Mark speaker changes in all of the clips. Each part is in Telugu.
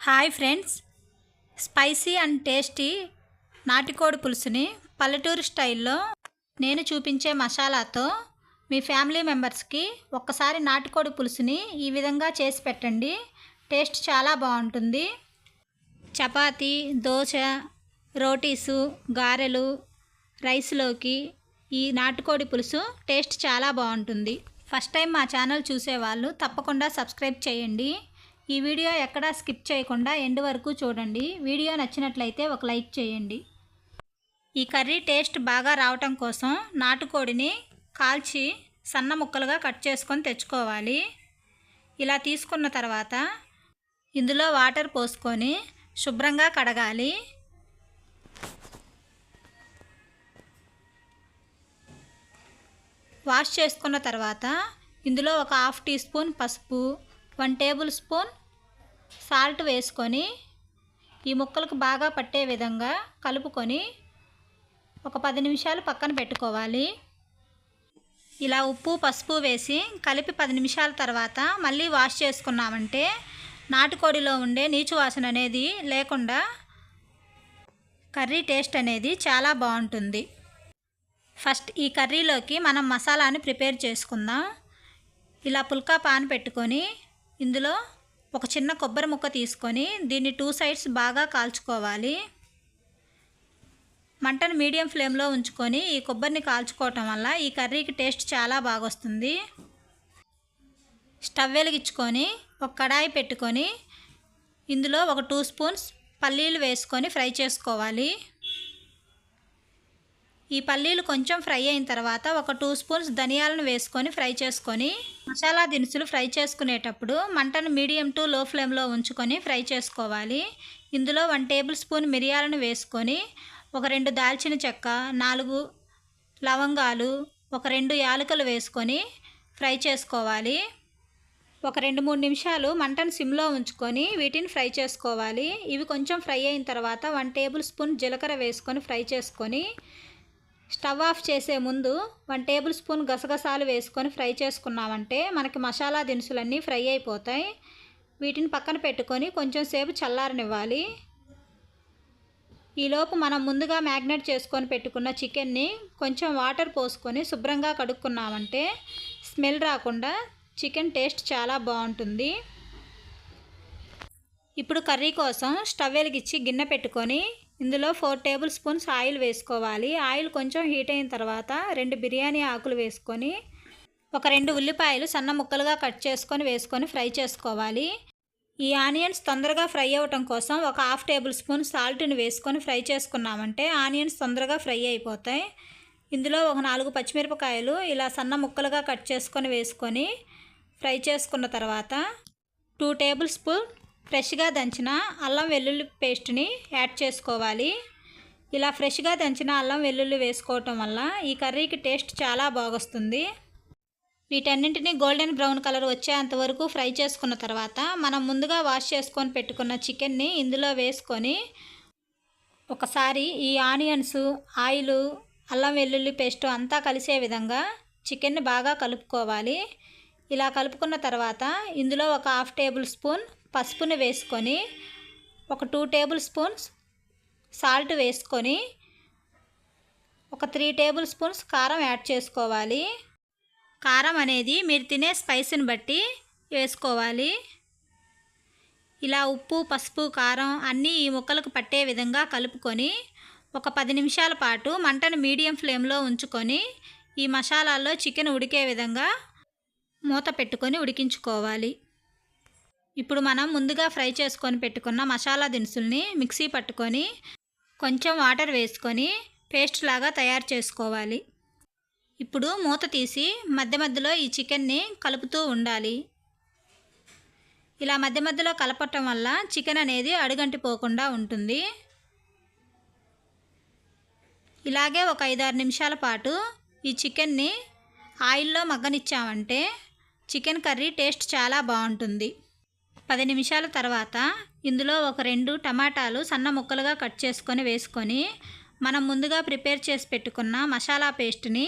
Speaker 1: Hi friends. Spicy and tasty నాటికోడి పులుసుని పల్లెటూరు స్టైల్లో నేను చూపించే మసాలాతో మీ ఫ్యామిలీ మెంబర్స్కి ఒక్కసారి నాటుకోడి పులుసుని ఈ విధంగా చేసి పెట్టండి. టేస్ట్ చాలా బాగుంటుంది. చపాతీ దోశ రోటీసు గారెలు రైస్లోకి ఈ నాటుకోడి పులుసు టేస్ట్ చాలా బాగుంటుంది. ఫస్ట్ టైం మా ఛానల్ చూసేవాళ్ళు తప్పకుండా సబ్స్క్రైబ్ చేయండి. ఈ వీడియో ఎక్కడా స్కిప్ చేయకుండా ఎండ్ వరకు చూడండి. వీడియో నచ్చినట్లయితే ఒక లైక్ చేయండి. ఈ కర్రీ టేస్ట్ బాగా రావటం కోసం నాటుకోడిని కాల్చి సన్న ముక్కలుగా కట్ చేసుకొని తెచ్చుకోవాలి. ఇలా తీసుకున్న తర్వాత ఇందులో వాటర్ పోసుకొని శుభ్రంగా కడగాలి. వాష్ చేసుకున్న తర్వాత ఇందులో ఒక హాఫ్ టీ స్పూన్ పసుపు వన్ టేబుల్ స్పూన్ సాల్ట్ వేసుకొని ఈ ముక్కలకు బాగా పట్టే విధంగా కలుపుకొని ఒక పది నిమిషాలు పక్కన పెట్టుకోవాలి. ఇలా ఉప్పు పసుపు వేసి కలిపి పది నిమిషాల తర్వాత మళ్ళీ వాష్ చేసుకున్నామంటే నాటుకోడిలో ఉండే నీచు వాసన అనేది లేకుండా కర్రీ టేస్ట్ అనేది చాలా బాగుంటుంది. ఫస్ట్ ఈ కర్రీలోకి మనం మసాలాని ప్రిపేర్ చేసుకుందాం. ఇలా పుల్కా పాన్ పెట్టుకొని ఇందులో ఒక చిన్న కొబ్బరి ముక్క తీసుకొని దీన్ని టూ సైడ్స్ బాగా కాల్చుకోవాలి. మంటను మీడియం ఫ్లేమ్లో ఉంచుకొని ఈ కొబ్బరిని కాల్చుకోవటం వల్ల ఈ కర్రీకి టేస్ట్ చాలా బాగా వస్తుంది స్టవ్ వెలిగించుకొని ఒక కడాయి పెట్టుకొని ఇందులో ఒక టూ స్పూన్స్ పల్లీలు వేసుకొని ఫ్రై చేసుకోవాలి. ఈ పల్లీలు కొంచెం ఫ్రై అయిన తర్వాత ఒక టూ స్పూన్స్ ధనియాలను వేసుకొని ఫ్రై చేసుకొని మసాలా దినుసులు ఫ్రై చేసుకునేటప్పుడు మంటను మీడియం టు లో ఫ్లేమ్లో ఉంచుకొని ఫ్రై చేసుకోవాలి. ఇందులో వన్ టేబుల్ స్పూన్ మిరియాలను వేసుకొని ఒక రెండు దాల్చిన చెక్క నాలుగు లవంగాలు ఒక రెండు యాలకులు వేసుకొని ఫ్రై చేసుకోవాలి. ఒక రెండు మూడు నిమిషాలు మంటను సిమ్లో ఉంచుకొని వీటిని ఫ్రై చేసుకోవాలి. ఇవి కొంచెం ఫ్రై అయిన తర్వాత వన్ టేబుల్ స్పూన్ జీలకర్ర వేసుకొని ఫ్రై చేసుకొని స్టవ్ ఆఫ్ చేసే ముందు వన్ టేబుల్ స్పూన్ గసగసాలు వేసుకొని ఫ్రై చేసుకున్నామంటే మనకి మసాలా దినుసులన్నీ ఫ్రై అయిపోతాయి. వీటిని పక్కన పెట్టుకొని కొంచెం సేపు చల్లారనివ్వాలి. ఈలోపు మనం ముందుగా మ్యాగ్నేట్ చేసుకొని పెట్టుకున్న చికెన్ని కొంచెం వాటర్ పోసుకొని శుభ్రంగా కడుక్కున్నామంటే స్మెల్ రాకుండా చికెన్ టేస్ట్ చాలా బాగుంటుంది. ఇప్పుడు కర్రీ కోసం స్టవ్ వెలిగించి గిన్నె పెట్టుకొని ఇందులో ఫోర్ టేబుల్ స్పూన్స్ ఆయిల్ వేసుకోవాలి. ఆయిల్ కొంచెం హీట్ అయిన తర్వాత రెండు బిర్యానీ ఆకులు వేసుకొని ఒక రెండు ఉల్లిపాయలు సన్న ముక్కలుగా కట్ చేసుకొని వేసుకొని ఫ్రై చేసుకోవాలి. ఈ ఆనియన్స్ తొందరగా ఫ్రై అవ్వటం కోసం ఒక హాఫ్ టేబుల్ స్పూన్ సాల్ట్ని వేసుకొని ఫ్రై చేసుకున్నామంటే ఆనియన్స్ తొందరగా ఫ్రై అయిపోతాయి. ఇందులో ఒక నాలుగు పచ్చిమిరపకాయలు ఇలా సన్న ముక్కలుగా కట్ చేసుకొని వేసుకొని ఫ్రై చేసుకున్న తర్వాత టూ టేబుల్ స్పూన్ ఫ్రెష్గా దంచిన అల్లం వెల్లుల్లి పేస్ట్ని యాడ్ చేసుకోవాలి. ఇలా ఫ్రెష్గా దంచిన అల్లం వెల్లుల్లి వేసుకోవటం వల్ల ఈ కర్రీకి టేస్ట్ చాలా బాగొస్తుంది. వీటన్నింటినీ గోల్డెన్ బ్రౌన్ కలర్ వచ్చేంత వరకు ఫ్రై చేసుకున్న తర్వాత మనం ముందుగా వాష్ చేసుకొని పెట్టుకున్న చికెన్ని ఇందులో వేసుకొని ఒకసారి ఈ ఆనియన్స్ ఆయిల్ అల్లం వెల్లుల్లి పేస్ట్ అంతా కలిసే విధంగా చికెన్ని బాగా కలుపుకోవాలి. ఇలా కలుపుకున్న తర్వాత ఇందులో ఒక హాఫ్ టేబుల్ స్పూన్ పసుపును వేసుకొని ఒక టూ టేబుల్ స్పూన్స్ సాల్ట్ వేసుకొని ఒక త్రీ టేబుల్ స్పూన్స్ కారం యాడ్ చేసుకోవాలి. కారం అనేది మీరు తినే స్పైస్ని బట్టి వేసుకోవాలి. ఇలా ఉప్పు పసుపు కారం అన్నీ ఈ ముక్కలకు పట్టే విధంగా కలుపుకొని ఒక పది నిమిషాల పాటు మంటను మీడియం ఫ్లేమ్లో ఉంచుకొని ఈ మసాలాల్లో చికెన్ ఉడికే విధంగా మూత పెట్టుకొని ఉడికించుకోవాలి. ఇప్పుడు మనం ముందుగా ఫ్రై చేసుకొని పెట్టుకున్న మసాలా దినుసుల్ని మిక్సీ పట్టుకొని కొంచెం వాటర్ వేసుకొని పేస్ట్ లాగా తయారు చేసుకోవాలి. ఇప్పుడు మూత తీసి మధ్య మధ్యలో ఈ చికెన్ని కలుపుతూ ఉండాలి. ఇలా మధ్య మధ్యలో కలపటం వల్ల చికెన్ అనేది అడుగంటిపోకుండా ఉంటుంది. ఇలాగే ఒక ఐదారు నిమిషాల పాటు ఈ చికెన్ని ఆయిల్లో మగ్గనిచ్చామంటే చికెన్ కర్రీ టేస్ట్ చాలా బాగుంటుంది. పది నిమిషాల తర్వాత ఇందులో ఒక రెండు టమాటాలు సన్న ముక్కలుగా కట్ చేసుకొని వేసుకొని మనం ముందుగా ప్రిపేర్ చేసి పెట్టుకున్న మసాలా పేస్ట్ని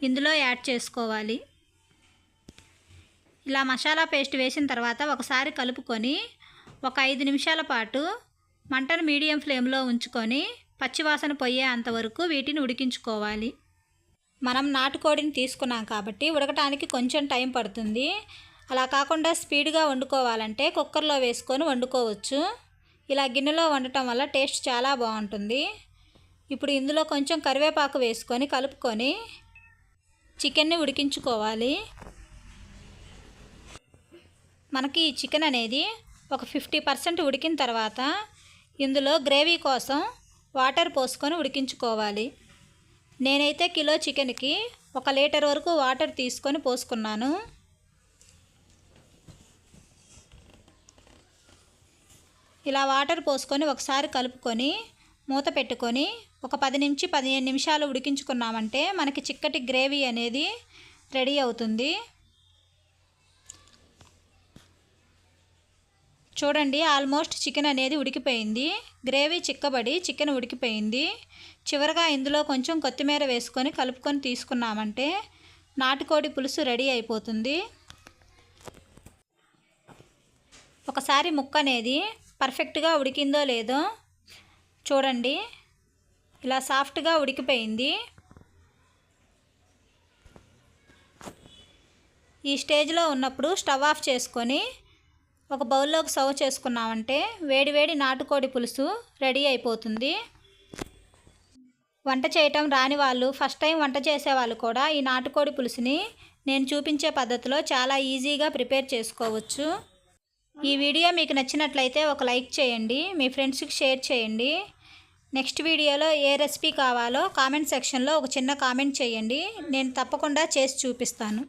Speaker 1: ఇందులో యాడ్ చేసుకోవాలి. ఇలా మసాలా పేస్ట్ వేసిన తర్వాత ఒకసారి కలుపుకొని ఒక ఐదు నిమిషాల పాటు మంటను మీడియం ఫ్లేమ్లో ఉంచుకొని పచ్చివాసన పోయే అంతవరకు వీటిని ఉడికించుకోవాలి. మనం నాటుకోడిని తీసుకున్నాం కాబట్టి ఉడకటానికి కొంచెం టైం పడుతుంది. అలా కాకుండా స్పీడ్గా వండుకోవాలంటే కుక్కర్లో వేసుకొని వండుకోవచ్చు. ఇలా గిన్నెలో వండటం వల్ల టేస్ట్ చాలా బాగుంటుంది. ఇప్పుడు ఇందులో కొంచెం కరివేపాకు వేసుకొని కలుపుకొని చికెన్ని ఉడికించుకోవాలి. మనకి ఈ చికెన్ అనేది ఒక ఫిఫ్టీ పర్సెంట్ ఉడికిన తర్వాత ఇందులో గ్రేవీ కోసం వాటర్ పోసుకొని ఉడికించుకోవాలి. నేనైతే కిలో చికెన్కి ఒక లీటర్ వరకు వాటర్ తీసుకొని పోసుకున్నాను. ఇలా వాటర్ పోసుకొని ఒకసారి కలుపుకొని మూత పెట్టుకొని ఒక పది నుంచి పదిహేను నిమిషాలు ఉడికించుకున్నామంటే మనకి చిక్కటి గ్రేవీ అనేది రెడీ అవుతుంది. చూడండి ఆల్మోస్ట్ చికెన్ అనేది ఉడికిపోయింది. గ్రేవీ చిక్కబడి చికెన్ ఉడికిపోయింది. చివరగా ఇందులో కొంచెం కొత్తిమీర వేసుకొని కలుపుకొని తీసుకున్నామంటే నాటుకోడి పులుసు రెడీ అయిపోతుంది. ఒకసారి ముక్క అనేది పర్ఫెక్ట్గా ఉడికిందో లేదో చూడండి. ఇలా సాఫ్ట్గా ఉడికిపోయింది. ఈ స్టేజ్లో ఉన్నప్పుడు స్టవ్ ఆఫ్ చేసుకొని ఒక బౌల్లోకి సర్వ్ చేసుకున్నామంటే వేడివేడి నాటుకోడి పులుసు రెడీ అయిపోతుంది. వంట చేయటం రాని వాళ్ళు ఫస్ట్ టైం వంట చేసే వాళ్ళు కూడా ఈ నాటుకోడి పులుసుని నేను చూపించే పద్ధతిలో చాలా ఈజీగా ప్రిపేర్ చేసుకోవచ్చు. ఈ వీడియో మీకు నచ్చినట్లయితే ఒక లైక్ చేయండి మీ ఫ్రెండ్స్కి షేర్ చేయండి. నెక్స్ట్ వీడియోలో ఏ రెసిపీ కావాలో కామెంట్ సెక్షన్లో ఒక చిన్న కామెంట్ చేయండి. నేను తప్పకుండా చేసి చూపిస్తాను.